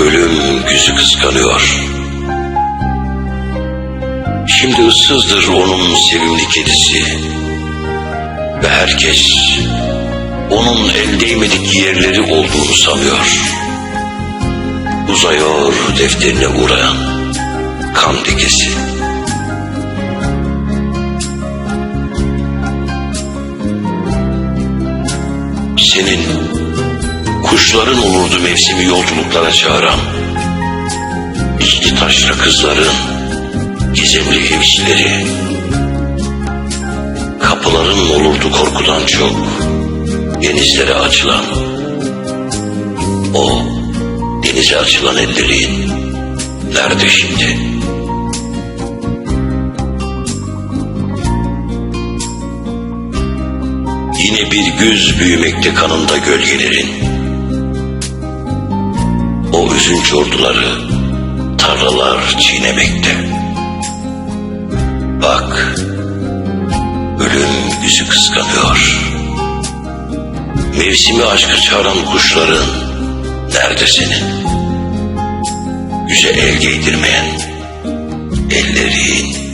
Ölüm güzü kıskanıyor. Şimdi ıssızdır onun sevimli kedisi. Ve herkes onun el değmedik yerleri olduğunu sanıyor. Uzıyor defterine uğrayan kan lekesi. Senin kuşların olurdu mevsimi yolculuklara çağıran. İçli taşra kızların, gizemli hevesleri. Kapıların olurdu korkudan çok, denizlere açılan. O denize açılan ellerin nerede şimdi? Yine bir güz büyümekte kanında gölgelerin. Gündüzün çorduları tarlalar çiğnemekte. Bak, ölüm yüzü kıskanıyor. Mevsimi aşkı çağıran kuşların nerede senin? Yüze el giydirmeyen ellerin